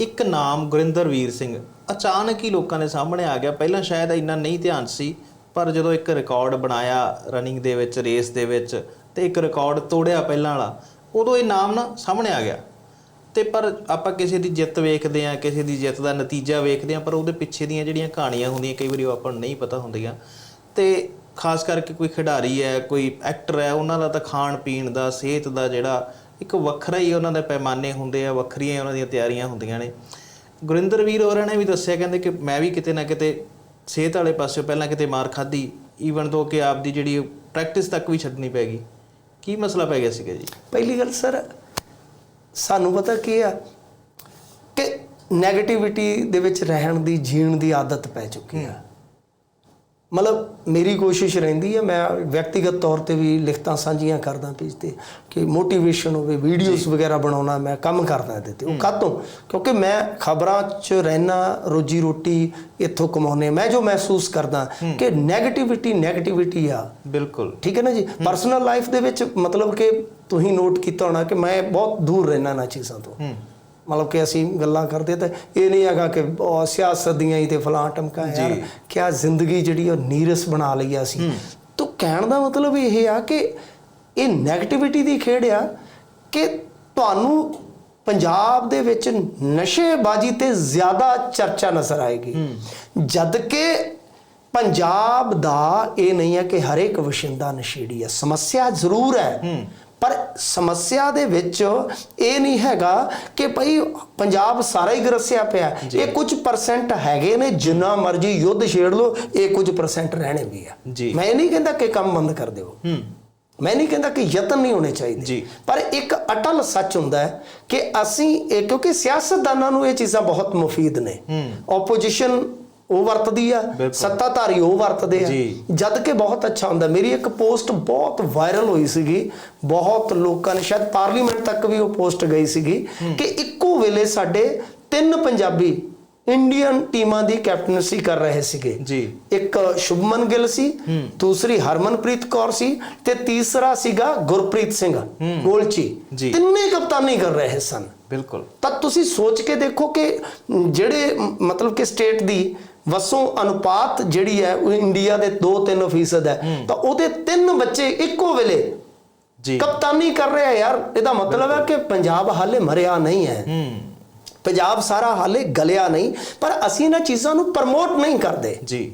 ਇੱਕ ਨਾਮ ਗੁਰਿੰਦਰ ਵੀਰ ਸਿੰਘ। ਅਚਾਨਕ ਹੀ ਲੋਕਾਂ ਦੇ ਸਾਹਮਣੇ ਆ ਗਿਆ। ਪਹਿਲਾਂ ਸ਼ਾਇਦ ਇੰਨਾ ਨਹੀਂ ਧਿਆਨ ਸੀ, ਪਰ ਜਦੋਂ ਇੱਕ ਰਿਕਾਰਡ ਬਣਾਇਆ ਰਨਿੰਗ ਦੇ ਵਿੱਚ ਰੇਸ ਦੇ ਵਿੱਚ, ਤੇ ਇੱਕ ਰਿਕਾਰਡ ਤੋੜਿਆ ਪਹਿਲਾਂ ਵਾਲਾ, ਉਦੋਂ ਇਹ ਨਾਮ ਨਾ ਸਾਹਮਣੇ ਆ ਗਿਆ। ਤੇ ਪਰ ਆਪਾਂ ਕਿਸੇ ਦੀ ਜਿੱਤ ਵੇਖਦੇ ਆ ਕਿਸੇ ਦੀ ਜਿੱਤ ਦਾ ਨਤੀਜਾ ਵੇਖਦੇ ਆ ਪਰ ਉਹਦੇ ਪਿੱਛੇ ਦੀਆਂ ਜਿਹੜੀਆਂ ਕਹਾਣੀਆਂ ਹੁੰਦੀਆਂ, ਕਈ ਵਾਰੀ ਉਹ ਆਪਾਂ ਨੂੰ ਨਹੀਂ ਪਤਾ ਹੁੰਦੀਆਂ। ਤੇ ਖਾਸ ਕਰਕੇ ਕੋਈ ਖਿਡਾਰੀ ਹੈ, ਕੋਈ ਐਕਟਰ ਹੈ, ਉਹਨਾਂ ਦਾ ਤਾਂ ਖਾਣ ਪੀਣ ਦਾ, ਸਿਹਤ ਦਾ ਜਿਹੜਾ ਇੱਕ ਵੱਖਰਾ ਹੀ ਉਹਨਾਂ ਦੇ ਪੈਮਾਨੇ ਹੁੰਦੇ ਆ, ਵੱਖਰੀਆਂ ਉਹਨਾਂ ਦੀਆਂ ਤਿਆਰੀਆਂ ਹੁੰਦੀਆਂ ਨੇ। ਗੁਰਿੰਦਰ ਵੀਰ ਹੋਰਾਂ ਨੇ ਵੀ ਦੱਸਿਆ, ਕਹਿੰਦੇ ਕਿ ਮੈਂ ਵੀ ਕਿਤੇ ਨਾ ਕਿਤੇ ਸਿਹਤ ਵਾਲੇ ਪਾਸੇ ਪਹਿਲਾਂ ਕਿਤੇ ਮਾਰ ਖਾਧੀ ਈਵਨ ਤੋਂ ਕਿ ਆਪ ਦੀ ਜਿਹੜੀ ਪ੍ਰੈਕਟਿਸ ਤੱਕ ਵੀ ਛੱਡਣੀ ਪੈ ਗਈ। ਕੀ ਮਸਲਾ ਪੈ ਗਿਆ ਸੀਗਾ ਜੀ? ਪਹਿਲੀ ਗੱਲ ਸਰ, ਸਾਨੂੰ ਪਤਾ ਕੀ ਆ ਕਿ 네ਗੇਟਿਵਿਟੀ ਦੇ ਵਿੱਚ ਰਹਿਣ ਦੀ, ਜੀਣ ਦੀ ਆਦਤ ਪੈ ਚੁੱਕੀ ਆ। ਮਤਲਬ ਮੇਰੀ ਕੋਸ਼ਿਸ਼ ਰਹਿੰਦੀ ਹੈ ਮੈਂ ਵਿਅਕਤੀਗਤ ਤੌਰ ਤੇ ਵੀ ਲਿਖਤਾਂ ਸਾਂਝੀਆਂ ਕਰਦਾ ਪੇਜ ਤੇ ਕਿ ਮੋਟੀਵੇਸ਼ਨ ਹੋਵੇ ਵੀਡੀਓਜ਼ ਵਗੈਰਾ ਬਣਾਉਣਾ ਮੈਂ ਕੰਮ ਕਰਦਾ ਇਹਦੇ ਤੇ। ਉਹ ਕਾਹਤੋਂ? ਕਿਉਂਕਿ ਮੈਂ ਖਬਰਾਂ 'ਚ ਰਹਿਣਾ ਰੋਜੀ ਰੋਟੀ ਇੱਥੋਂ ਕਮਾਉਨੇ ਮੈਂ ਜੋ ਮਹਿਸੂਸ ਕਰਦਾ ਕਿ 네ਗੇਟਿਵਿਟੀ 네ਗੇਟਿਵਿਟੀ ਆ। ਬਿਲਕੁਲ। ਠੀਕ ਹੈ ਨਾ ਜੀ? ਪਰਸਨਲ ਲਾਈਫ ਦੇ ਵਿੱਚ ਮਤਲਬ ਕਿ ਤੁਸੀਂ ਨੋਟ ਕੀਤਾ ਹੋਣਾ ਕਿ ਮੈਂ ਬਹੁਤ ਦੂਰ ਰਹਿਣਾ ਨਾ ਚੀਜ਼ਾਂ ਤੋਂ। ਮਤਲਬ ਕਿ ਅਸੀਂ ਗੱਲਾਂ ਕਰਦੇ ਤਾਂ ਇਹ ਨਹੀਂ ਹੈਗਾ ਕਿ ਉਹ ਸਿਆਸਤ ਦੀਆਂ ਹੀ ਤੇ ਫਲਾਂ ਟਮਕਾ ਯਾਰ ਕਿਆ ਜ਼ਿੰਦਗੀ ਜਿਹੜੀ ਉਹ ਨੀਰਸ ਬਣਾ ਲਈ ਆ ਅਸੀਂ। ਤਾਂ ਕਹਿਣ ਦਾ ਮਤਲਬ ਇਹ ਆ ਕਿ ਇਹ 네ਗੇਟਿਵਿਟੀ ਦੀ ਖੇਡ ਆ ਕਿ ਤੁਹਾਨੂੰ ਪੰਜਾਬ ਦੇ ਵਿੱਚ ਨਸ਼ੇਬਾਜ਼ੀ ਤੇ ਜ਼ਿਆਦਾ ਚਰਚਾ ਨਜ਼ਰ ਆਏਗੀ। ਜਦ ਕਿ ਪੰਜਾਬ ਦਾ ਇਹ ਨਹੀਂ ਹੈ ਕਿ ਹਰੇਕ ਵਸ਼ਿੰਦਾ ਨਸ਼ੇੜੀ ਹੈ ਸਮੱਸਿਆ ਜ਼ਰੂਰ ਹੈ। ਪਰ ਸਮੱਸਿਆ ਦੇ ਵਿੱਚ ਇਹ ਨਹੀਂ ਹੈਗਾ ਕਿ ਭਈ ਪੰਜਾਬ ਸਾਰਾ ਹੀ ਗਰਸਿਆ ਪਿਆ। ਇਹ ਕੁਝ ਪਰਸੈਂਟ ਹੈਗੇ ਨੇ ਜਿੰਨਾ ਮਰਜ਼ੀ ਯੁੱਧ ਛੇੜ ਲਓ ਇਹ ਕੁਝ ਪਰਸੈਂਟ ਰਹਿਣੇ ਵੀ ਆ। ਮੈਂ ਨਹੀਂ ਕਹਿੰਦਾ ਕਿ ਕੰਮ ਬੰਦ ਕਰ ਦਿਓ। ਮੈਂ ਨਹੀਂ ਕਹਿੰਦਾ ਕਿ ਯਤਨ ਨਹੀਂ ਹੋਣੇ ਚਾਹੀਦੇ। ਪਰ ਇੱਕ ਅਟਲ ਸੱਚ ਹੁੰਦਾ ਹੈ ਕਿ ਅਸੀਂ ਇਹ ਕਿਉਂਕਿ ਸਿਆਸਤਦਾਨਾਂ ਨੂੰ ਇਹ ਚੀਜ਼ਾਂ ਬਹੁਤ ਮੁਫੀਦ ਨੇ। ਆਪੋਜੀਸ਼ਨ ਉਹ ਵਰਤਦੀ ਆ। ਸੱਤਾਧਾਰੀ ਉਹ ਵਰਤਦੇ ਆ। ਜਦ ਕਿ ਬਹੁਤ ਅੱਛਾ ਹੁੰਦਾ। ਮੇਰੀ ਇੱਕ ਪੋਸਟ ਬਹੁਤ ਵਾਇਰਲ ਹੋਈ ਸੀਗੀ। ਬਹੁਤ ਲੋਕਾਂ ਨੇ ਸ਼ਾਇਦ ਪਾਰਲੀਮੈਂਟ ਤੱਕ ਵੀ ਉਹ ਪੋਸਟ ਗਈ ਸੀਗੀ ਕਿ ਇੱਕੋ ਵੇਲੇ ਸਾਡੇ ਤਿੰਨ ਪੰਜਾਬੀ ਇੰਡੀਅਨ ਟੀਮਾਂ ਦੀ ਕੈਪਟਨਸੀ ਕਰ ਰਹੇ ਸੀਗੇ। ਜੀ। ਇੱਕ ਸ਼ੁਭਮਨ ਗਿੱਲ ਸੀ ਦੂਸਰੀ ਹਰਮਨਪ੍ਰੀਤ ਕੌਰ ਸੀ ਤੇ ਤੀਸਰਾ ਸੀਗਾ ਗੁਰਪ੍ਰੀਤ ਸਿੰਘ ਗੋਲਚੀ। ਤਿੰਨੇ ਕਪਤਾਨੀ ਕਰ ਰਹੇ ਸਨ। ਬਿਲਕੁਲ। ਤਾਂ ਤੁਸੀਂ ਸੋਚ ਕੇ ਦੇਖੋ ਕਿ ਜਿਹੜੇ ਮਤਲਬ ਕਿ ਸਟੇਟ ਦੀ ਵਸੋਂ ਅਨੁਪਾਤ ਜਿਹੜੀ ਹੈ ਉਹ ਇੰਡੀਆ ਦੇ 2-3% ਹੈ। ਤਾਂ ਉਹਦੇ ਤਿੰਨ ਬੱਚੇ ਇੱਕੋ ਵੇਲੇ ਜੀ। ਕਪਤਾਨੀ ਕਰ ਰਹੇ ਯਾਰ। ਇਹਦਾ ਮਤਲਬ ਹੈ ਕਿ ਪੰਜਾਬ ਹਾਲੇ ਮਰਿਆ ਨਹੀਂ ਹੈ। ਹੂੰ। ਪੰਜਾਬ ਸਾਰਾ ਹਾਲੇ ਗਲਿਆ ਨਹੀਂ। ਪਰ ਅਸੀਂ ਇਹਨਾਂ ਚੀਜ਼ਾਂ ਨੂੰ ਪ੍ਰਮੋਟ ਨਹੀਂ ਕਰਦੇ। ਜੀ।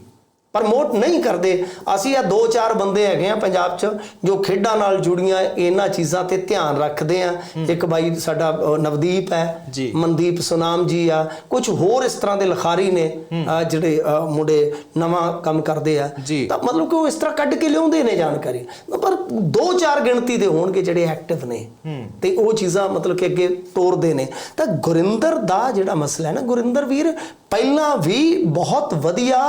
ਪ੍ਰਮੋਟ ਨਹੀਂ ਕਰਦੇ। ਅਸੀਂ ਆ ਦੋ ਚਾਰ ਬੰਦੇ ਹੈਗੇ ਆ ਪੰਜਾਬ 'ਚ ਜੋ ਖੇਡਾਂ ਨਾਲ ਜੁੜੀਆਂ ਇਹਨਾਂ ਚੀਜ਼ਾਂ ਤੇ ਧਿਆਨ ਰੱਖਦੇ ਆ। ਇੱਕ ਬਾਈ ਸਾਡਾ ਨਵਦੀਪ ਹੈ। ਮਨਦੀਪ ਸੁਨਾਮ ਜੀ ਆ। ਕੁਝ ਹੋਰ ਇਸ ਤਰ੍ਹਾਂ ਦੇ ਲਿਖਾਰੀ ਨੇ ਜਿਹੜੇ ਮੁੰਡੇ ਨਵਾਂ ਕੰਮ ਕਰਦੇ ਆ। ਤਾਂ ਮਤਲਬ ਕਿ ਉਹ ਇਸ ਤਰ੍ਹਾਂ ਕੱਢ ਕੇ ਲਿਆਉਂਦੇ ਨੇ ਜਾਣਕਾਰੀ। ਪਰ ਦੋ ਚਾਰ ਗਿਣਤੀ ਦੇ ਹੋਣਗੇ ਜਿਹੜੇ ਐਕਟਿਵ ਨੇ। ਤੇ ਉਹ ਚੀਜ਼ਾਂ ਮਤਲਬ ਕਿ ਅੱਗੇ ਤੋਰਦੇ ਨੇ। ਤਾਂ ਗੁਰਿੰਦਰ ਦਾ ਜਿਹੜਾ ਮਸਲਾ ਹੈ ਨਾ ਗੁਰਿੰਦਰ ਵੀਰ ਪਹਿਲਾਂ ਵੀ ਬਹੁਤ ਵਧੀਆ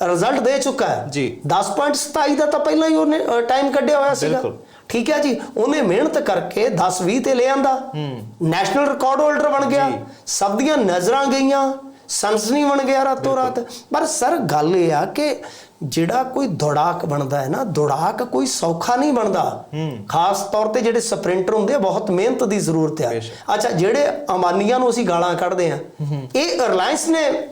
ਰਿਜ਼ਲਟ ਦੇ ਚੁੱਕਾ ਹੈ। ਜੀ। 10.27 ਦਾ ਤਾਂ ਪਹਿਲਾਂ ਹੀ ਉਹਨੇ ਟਾਈਮ ਕੱਢਿਆ ਹੋਇਆ ਸੀਗਾ। ਬਿਲਕੁਲ। ਠੀਕ ਹੈ ਜੀ? ਉਹਨੇ ਮਿਹਨਤ ਕਰਕੇ 10 20 ਤੇ ਲੈ ਆਂਦਾ। ਨੈਸ਼ਨਲ ਰਿਕਾਰਡ ਹੋਲਡਰ ਬਣ ਗਿਆ। ਸਭ ਦੀਆਂ ਨਜ਼ਰਾਂ ਗਈਆਂ। ਸਨਸਨੀ ਬਣ ਗਿਆ ਰਾਤੋਂ ਰਾਤ। ਪਰ ਸਰ ਗੱਲ ਇਹ ਆ ਕਿ ਜਿਹੜਾ ਕੋਈ ਦੌੜਾਕ ਬਣਦਾ ਹੈ ਨਾ ਦੌੜਾਕ ਕੋਈ ਸੌਖਾ ਨਹੀਂ ਬਣਦਾ। ਖਾਸ ਤੌਰ ਤੇ ਜਿਹੜੇ ਸਪ੍ਰਿੰਟਰ ਹੁੰਦੇ ਆ ਬਹੁਤ ਮਿਹਨਤ ਦੀ ਜ਼ਰੂਰਤ ਆ। ਬੇਸ਼ੱਕ। ਅੱਛਾ ਜਿਹੜੇ ਅੰਬਾਨੀਆਂ ਨੂੰ ਅਸੀਂ ਗਾਲਾਂ ਕੱਢਦੇ ਆ ਇਹ ਰਿਲਾਇੰਸ ਨੇ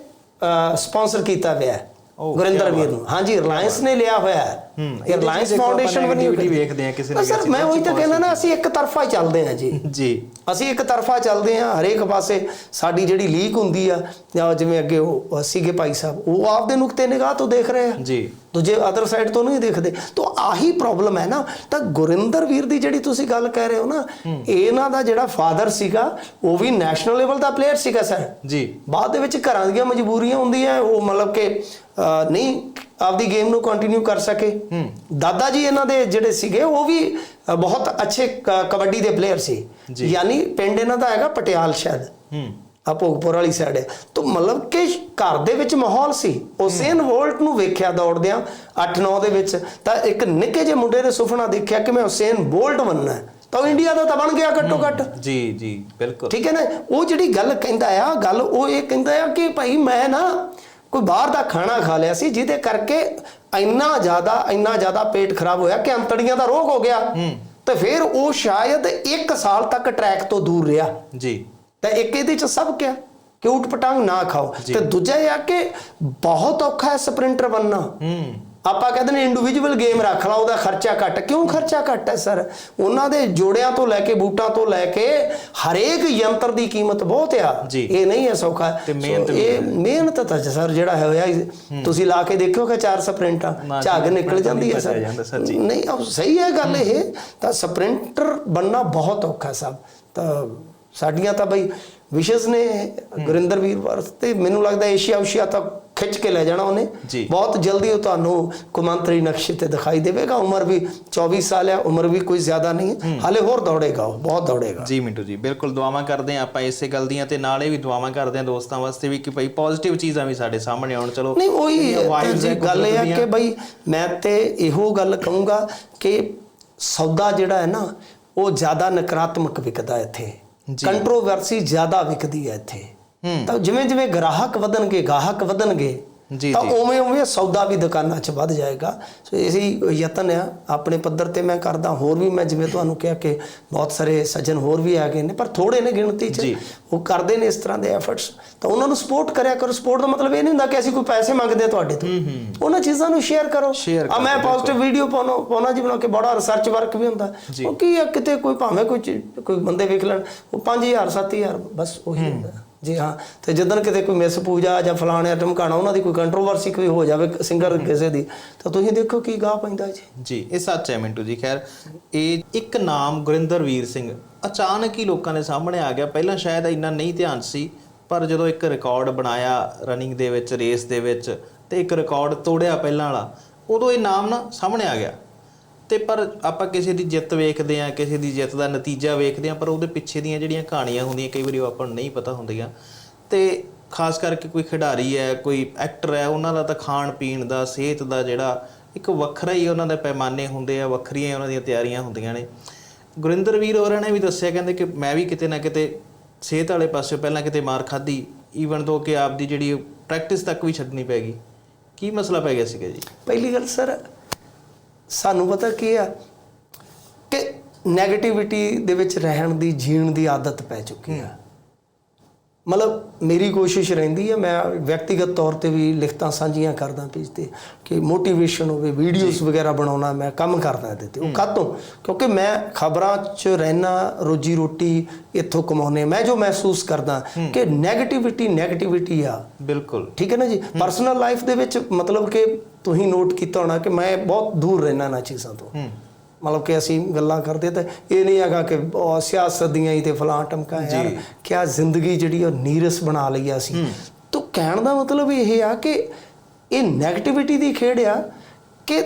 ਸਪਾਂਸਰ ਕੀਤਾ ਹੋਇਆ ਹੈ। ਗੁਰਿੰਦਰ ਵੀਰ। ਨੂੰ ਹਾਂਜੀ ਰਿਲਾਇੰਸ ਨੇ ਲਿਆ ਹੋਇਆ ਹੈ। ਰਿਲਾਇੰਸ ਫਾਊਂਡੇਸ਼ਨ ਬਣੀ ਹੋਈ ਵੇਖਦੇ ਆ ਕਿਸੇ ਨਾ ਸਰ ਮੈਂ ਉਹੀ ਤਾਂ ਕਹਿੰਦਾ ਨਾ ਅਸੀਂ ਇੱਕ ਤਰਫਾ ਹੀ ਚੱਲਦੇ ਹਾਂ ਜੀ। ਜੀ। ਅਸੀਂ ਇੱਕ ਤਰਫਾ ਚੱਲਦੇ ਹਾਂ ਹਰੇਕ ਪਾਸੇ ਸਾਡੀ ਜਿਹੜੀ ਲੀਕ ਹੁੰਦੀ ਆ ਜਿਵੇਂ ਅੱਗੇ ਉਹ ਸੀਗੇ ਭਾਈ ਸਾਹਿਬ ਉਹ ਆਪਦੇ ਨੁਕਤੇ ਨਿਗਾਹ ਤੋਂ ਦੇਖ ਰਹੇ ਆ। ਜੀ। ਦੂਜੇ ਅਦਰ ਸਾਈਡ ਤੋਂ ਨਹੀਂ ਦੇਖਦੇ ਤਾਂ ਆਹੀ ਪ੍ਰੋਬਲਮ ਹੈ ਨਾ। ਤਾਂ ਗੁਰਿੰਦਰ ਵੀਰ ਦੀ ਜਿਹੜੀ ਤੁਸੀਂ ਗੱਲ ਕਹਿ ਰਹੇ ਹੋ ਨਾ ਇਹਨਾਂ ਦਾ ਜਿਹੜਾ ਫਾਦਰ ਸੀਗਾ ਉਹ ਵੀ ਨੈਸ਼ਨਲ ਲੈਵਲ ਦਾ ਪਲੇਅਰ ਸੀਗਾ ਸਰ। ਜੀ। ਬਾਅਦ ਦੇ ਵਿੱਚ ਘਰਾਂ ਦੀਆਂ ਮਜਬੂਰੀਆਂ ਹੁੰਦੀਆਂ ਉਹ ਮਤਲਬ ਕਿ ਨਹੀਂ ਆਪਦੀ ਗੇਮ ਨੂੰ ਕੰਟੀਨਿਊ ਕਰ ਸਕੇ। ਦਾਦਾ ਜੀ ਇਹਨਾਂ ਦੇ ਜਿਹੜੇ ਸੀਗੇ ਉਹ ਵੀ ਬਹੁਤ ਅੱਛੇ ਕਬੱਡੀ ਦੇ ਪਲੇਅਰ ਸੀ। ਯਾਨੀ ਪਿੰਡ ਇਹਨਾਂ ਦਾ ਹੈਗਾ ਪਟਿਆਲ ਸ਼ਾਇਦ ਹੂੰ। ਆ ਭੋਗਪੁਰ ਵਾਲੀ ਸਾਈਡ ਹੈ ਤਾਂ ਮਤਲਬ ਕਿ ਘਰ ਦੇ ਵਿੱਚ ਮਾਹੌਲ ਸੀ। ਉਸੇਨ ਵੋਲਟ ਨੂੰ ਵੇਖਿਆ ਦੌੜਦਿਆਂ 8-9 ਦੇ ਵਿੱਚ ਤਾਂ ਇੱਕ ਨਿੱਕੇ ਜਿਹੇ ਮੁੰਡੇ ਨੇ ਸੁਪਨਾ ਦੇਖਿਆ ਕਿ ਮੈਂ ਉਸੇਨ ਬੋਲਟ ਬਣਨਾ ਹੈ। ਤਾਂ ਇੰਡੀਆ ਦਾ ਤਾਂ ਬਣ ਗਿਆ ਘੱਟੋ ਘੱਟ। ਜੀ ਜੀ ਬਿਲਕੁਲ। ਠੀਕ ਹੈ ਨਾ? ਉਹ ਜਿਹੜੀ ਗੱਲ ਕਹਿੰਦਾ ਆ ਗੱਲ ਉਹ ਇਹ ਕਹਿੰਦਾ ਆ ਕਿ ਭਾਈ ਮੈਂ ਨਾ ਕੋਈ ਬਾਹਰ ਦਾ ਖਾਣਾ ਖਾ ਲਿਆ ਸੀ ਜਿਹਦੇ ਕਰਕੇ ਇੰਨਾ ਜ਼ਿਆਦਾ ਇੰਨਾ ਜ਼ਿਆਦਾ ਪੇਟ ਖਰਾਬ ਹੋਇਆ ਕਿ ਅੰਤੜੀਆਂ ਦਾ ਰੋਗ ਹੋ ਗਿਆ। ਤੇ ਫਿਰ ਉਹ ਸ਼ਾਇਦ 1 ਸਾਲ ਤੱਕ ਟਰੈਕ ਤੋਂ ਦੂਰ ਰਿਹਾ। ਜੀ। ਤਾਂ ਇੱਕ ਇਹਦੇ ਚ ਸਭ ਕਿਆ? ਕਿ ਉਟ ਪਟਾਂਗ ਨਾ ਖਾਓ। ਤੇ ਦੂਜਾ ਇਹ ਆ ਕਿ ਬਹੁਤ ਔਖਾ ਹੈ ਸਪ੍ਰਿੰਟਰ ਬਣਨਾ ਹੂੰ। ਆਪਾਂ ਕਹਿੰਦੇ ਨੇ ਇੰਡੀਵਿਜੂਅਲ ਗੇਮ ਰੱਖ ਲਾ ਉਹਦਾ ਖਰਚਾ ਘੱਟ। ਕਿਉਂ ਖਰਚਾ ਘੱਟ ਹੈ ਸਰ? ਉਹਨਾਂ ਦੇ ਜੋੜਿਆਂ ਤੋਂ ਲੈ ਕੇ ਬੂਟਾਂ ਤੋਂ ਲੈ ਕੇ ਹਰੇਕ ਯੰਤਰ ਦੀ ਕੀਮਤ ਬਹੁਤ ਆ। ਜੀ। ਇਹ ਨਹੀਂ ਹੈ ਸੌਖਾ। ਤੇ ਮਿਹਨਤ ਸੋ ਵੀ ਇਹ ਮਿਹਨਤ ਤਾਂ ਸਰ ਜਿਹੜਾ ਹੈ। ਹੋਇਆ ਤੁਸੀਂ ਲਾ ਕੇ ਦੇਖਿਓਗੇ ਚਾਰ ਸਪ੍ਰਿੰਟਾਂ ਨਾ ਜੀ, ਝੱਗ ਨਿਕਲ ਜਾਂਦੀ ਹੈ ਸਰ। ਬਚਿਆ ਜਾਂਦਾ ਸਰ ਜੀ। ਨਹੀਂ ਉਹ ਸਹੀ ਹੈ ਗੱਲ ਇਹ। ਤਾਂ ਸਪ੍ਰਿੰਟਰ ਬਣਨਾ ਬਹੁਤ ਔਖਾ ਸਭ ਤਾਂ ਸਾਡੀਆਂ ਤਾਂ ਬਈ ਵਿਸ਼ੇਸ ਨੇ ਗੁਰਿੰਦਰ ਵੀਰ ਵਰਤ ਤੇ ਮੈਨੂੰ ਲੱਗਦਾ ਏਸ਼ੀਆ ਉਸ਼ੀਆ ਤੱਕ ਖਿੱਚ ਕੇ ਲੈ ਜਾਣਾ ਉਹਨੇ। ਬਹੁਤ ਜਲਦੀ ਉਹ ਤੁਹਾਨੂੰ ਕੁਮੰਤਰੀ ਨਕਸ਼ੇ ਤੇ ਦਿਖਾਈ ਦੇਵੇਗਾ। ਉਮਰ ਵੀ 24 ਸਾਲ ਹੈ ਉਮਰ ਵੀ ਕੋਈ ਜ਼ਿਆਦਾ ਨਹੀਂ ਹੈ। ਹਾਲੇ ਹੋਰ ਦੌੜੇਗਾ ਉਹ ਬਹੁਤ ਦੌੜੇਗਾ। ਜੀ ਮਿੰਟੂ ਜੀ ਬਿਲਕੁਲ ਦੁਆਵਾਂ ਕਰਦੇ ਆ ਆਪਾਂ ਇਸੇ ਗੱਲ ਦੀਆਂ ਤੇ ਨਾਲੇ ਵੀ ਦੁਆਵਾਂ ਕਰਦੇ ਆ ਦੋਸਤਾਂ ਵਾਸਤੇ ਵੀ ਕਿ ਭਾਈ ਪੋਜ਼ਿਟਿਵ ਚੀਜ਼ਾਂ ਵੀ ਸਾਡੇ ਸਾਹਮਣੇ ਆਉਣ ਚਲੋ। ਨਹੀਂ ਉਹੀ ਗੱਲ ਇਹ ਆ ਕਿ ਬਈ ਮੈਂ ਤੇ ਇਹੋ ਗੱਲ ਕਹੂੰਗਾ ਕਿ ਸੌਦਾ ਜਿਹੜਾ ਹੈ ਨਾ ਉਹ ਜ਼ਿਆਦਾ ਨਕਾਰਾਤਮਕ ਵਿਕਦਾ ਇੱਥੇ। ਕੰਟਰੋਵਰਸੀ ਜ਼ਿਆਦਾ ਵਿਕਦੀ ਹੈ ਇੱਥੇ। ਤਾਂ ਜਿਵੇਂ ਜਿਵੇਂ ਗ੍ਰਾਹਕ ਵਧਣਗੇ ਗਾਹਕ ਵਧਣਗੇ ਜੀ, ਤਾਂ। ਉਵੇਂ ਉਵੇਂ ਸੌਦਾ ਵੀ ਦੁਕਾਨਾਂ 'ਚ ਵੱਧ ਜਾਏਗਾ। ਸੋ ਇਸੇ ਯਤਨ ਆ। ਆਪਣੇ ਪੱਧਰ ਤੇ ਮੈਂ ਕਰਦਾ ਹੋਰ ਵੀ ਮੈਂ ਜਿਵੇਂ ਤੁਹਾਨੂੰ ਕਿਹਾ ਕਿ ਬਹੁਤ ਸਾਰੇ ਸੱਜਣ ਹੋਰ ਵੀ ਆ ਗਏ ਨੇ ਪਰ ਥੋੜੇ ਨੇ ਗਿਣਤੀ 'ਚ। ਉਹ ਕਰਦੇ ਨੇ ਇਸ ਤਰ੍ਹਾਂ ਦੇ ਐਫਰਟਸ ਤਾਂ ਉਹਨਾਂ ਨੂੰ ਸਪੋਰਟ ਕਰਿਆ ਕਰੋ। ਸਪੋਰਟ ਦਾ ਮਤਲਬ ਇਹ ਨਹੀਂ ਹੁੰਦਾ ਕਿ ਅਸੀਂ ਕੋਈ ਪੈਸੇ ਮੰਗਦੇ ਆ ਤੁਹਾਡੇ ਤੋਂ। ਉਹਨਾਂ ਚੀਜ਼ਾਂ ਨੂੰ ਸ਼ੇਅਰ ਕਰੋ। ਆ ਮੈਂ ਪੋਜ਼ਿਟਿਵ ਵੀਡੀਓ ਪਾਉਣਾ ਪਾਉਣਾ ਜੀ ਬਣਾ ਕੇ ਬੜਾ ਰਿਸਰਚ ਵਰਕ ਵੀ ਹੁੰਦਾ। ਉਹ ਕੀ ਆ ਕਿਤੇ ਕੋਈ ਭਾਵੇਂ ਕੋਈ ਕੋਈ ਬੰਦੇ ਵੇਖ ਲੈਣ ਉਹ 5000 7000 ਬਸ ਉਹੀ ਹੁੰਦਾ। ਜੀ ਹਾਂ ਤੇ ਜਦੋਂ ਕਿਤੇ ਕੋਈ ਮਿਸ ਪੂਜਾ ਜਾਂ ਫਲਾਣੇ ਟਮਕਾਣਾ ਉਹਨਾਂ ਦੀ ਕੋਈ ਕੰਟਰੋਵਰਸੀ ਕੋਈ ਹੋ ਜਾਵੇ ਸਿੰਗਰ ਕਿਸੇ ਦੀ ਤਾਂ ਤੁਸੀਂ ਦੇਖੋ ਕੀ ਗਾਹ ਪੈਂਦਾ ਜੀ। ਜੀ ਇਹ ਸੱਚ ਹੈ ਮਿੰਟੂ ਜੀ ਖੈਰ ਇਹ ਇੱਕ ਨਾਮ ਗੁਰਿੰਦਰ ਵੀਰ ਸਿੰਘ ਅਚਾਨਕ ਹੀ ਲੋਕਾਂ ਦੇ ਸਾਹਮਣੇ ਆ ਗਿਆ ਪਹਿਲਾਂ ਸ਼ਾਇਦ ਇੰਨਾ ਨਹੀਂ ਧਿਆਨ ਸੀ ਪਰ ਜਦੋਂ ਇੱਕ ਰਿਕਾਰਡ ਬਣਾਇਆ ਰਨਿੰਗ ਦੇ ਵਿੱਚ ਰੇਸ ਦੇ ਵਿੱਚ ਤੇ ਇੱਕ ਰਿਕਾਰਡ ਤੋੜਿਆ ਪਹਿਲਾਂ ਵਾਲਾ ਉਦੋਂ ਇਹ ਨਾਮ ਨਾ ਸਾਹਮਣੇ ਆ ਗਿਆ। ਤੇ ਪਰ ਆਪਾਂ ਕਿਸੇ ਦੀ ਜਿੱਤ ਵੇਖਦੇ ਆ ਕਿਸੇ ਦੀ ਜਿੱਤ ਦਾ ਨਤੀਜਾ ਵੇਖਦੇ ਆ ਪਰ ਉਹਦੇ ਪਿੱਛੇ ਦੀਆਂ ਜਿਹੜੀਆਂ ਕਹਾਣੀਆਂ ਹੁੰਦੀਆਂ, ਕਈ ਵਾਰੀ ਉਹ ਆਪਾਂ ਨੂੰ ਨਹੀਂ ਪਤਾ ਹੁੰਦੀਆਂ। ਤੇ ਖਾਸ ਕਰਕੇ ਕੋਈ ਖਿਡਾਰੀ ਹੈ, ਕੋਈ ਐਕਟਰ ਹੈ, ਉਹਨਾਂ ਦਾ ਤਾਂ ਖਾਣ ਪੀਣ ਦਾ, ਸਿਹਤ ਦਾ ਜਿਹੜਾ ਇੱਕ ਵੱਖਰਾ ਹੀ ਉਹਨਾਂ ਦੇ ਪੈਮਾਨੇ ਹੁੰਦੇ ਆ, ਵੱਖਰੀਆਂ ਉਹਨਾਂ ਦੀਆਂ ਤਿਆਰੀਆਂ ਹੁੰਦੀਆਂ ਨੇ। ਗੁਰਿੰਦਰ ਵੀਰ ਹੋਰਾਂ ਨੇ ਵੀ ਦੱਸਿਆ, ਕਹਿੰਦੇ ਕਿ ਮੈਂ ਵੀ ਕਿਤੇ ਨਾ ਕਿਤੇ ਸਿਹਤ ਵਾਲੇ ਪਾਸੇ ਪਹਿਲਾਂ ਕਿਤੇ ਮਾਰ ਖਾਧੀ ਈਵਨ ਤੋਂ ਕਿ ਆਪ ਦੀ ਜਿਹੜੀ ਪ੍ਰੈਕਟਿਸ ਤੱਕ ਵੀ ਛੱਡਣੀ ਪੈ ਗਈ। ਕੀ ਮਸਲਾ ਪੈ ਗਿਆ ਸੀਗਾ ਜੀ? ਪਹਿਲੀ ਗੱਲ ਸਰ ਸਾਨੂੰ ਪਤਾ ਕੀ ਆ? ਕਿ 네ਗੇਟਿਵਿਟੀ ਦੇ ਵਿੱਚ ਰਹਿਣ ਦੀ ਜੀਣ ਦੀ ਆਦਤ ਪੈ ਚੁੱਕੀ ਆ। ਮਤਲਬ ਮੇਰੀ ਕੋਸ਼ਿਸ਼ ਰਹਿੰਦੀ ਹੈ ਮੈਂ ਵਿਅਕਤੀਗਤ ਤੌਰ ਤੇ ਵੀ ਲਿਖਤਾਂ ਸਾਂਝੀਆਂ ਕਰਦਾ ਪੇਜ ਤੇ ਕਿ ਮੋਟੀਵੇਸ਼ਨ ਹੋਵੇ ਵੀਡੀਓਜ਼ ਵਗੈਰਾ ਬਣਾਉਣਾ ਮੈਂ ਕੰਮ ਕਰਦਾ ਇਹਦੇ ਤੇ। ਉਹ ਕਾਤੋਂ ਕਿਉਂਕਿ ਮੈਂ ਖਬਰਾਂ 'ਚ ਰਹਿਣਾ ਰੋਜੀ ਰੋਟੀ ਇੱਥੋਂ ਕਮਾਉਨੇ ਮੈਂ ਜੋ ਮਹਿਸੂਸ ਕਰਦਾ ਕਿ 네ਗੇਟਿਵਿਟੀ 네ਗੇਟਿਵਿਟੀ ਆ। ਬਿਲਕੁਲ। ਠੀਕ ਹੈ ਨਾ ਜੀ? ਪਰਸਨਲ ਲਾਈਫ ਦੇ ਵਿੱਚ ਮਤਲਬ ਕਿ ਤੁਸੀਂ ਨੋਟ ਕੀਤਾ ਹੋਣਾ ਕਿ ਮੈਂ ਬਹੁਤ ਦੂਰ ਰਹਿਣਾ ਨਾ ਚੀਜ਼ਾਂ ਤੋਂ। ਮਤਲਬ ਕਿ ਅਸੀਂ ਗੱਲਾਂ ਕਰਦੇ ਤਾਂ ਇਹ ਨਹੀਂ ਹੈਗਾ ਕਿ ਉਹ ਸਿਆਸਤ ਦੀਆਂ ਹੀ ਤੇ ਫਲਾਂ ਟਮਕਾ ਯਾਰ ਕਿਆ ਜ਼ਿੰਦਗੀ ਜਿਹੜੀ ਉਹ ਨੀਰਸ ਬਣਾ ਲਈ ਆ ਅਸੀਂ। ਤਾਂ ਕਹਿਣ ਦਾ ਮਤਲਬ ਇਹ ਆ ਕਿ ਇਹ 네ਗੇਟਿਵਿਟੀ ਦੀ ਖੇਡ ਆ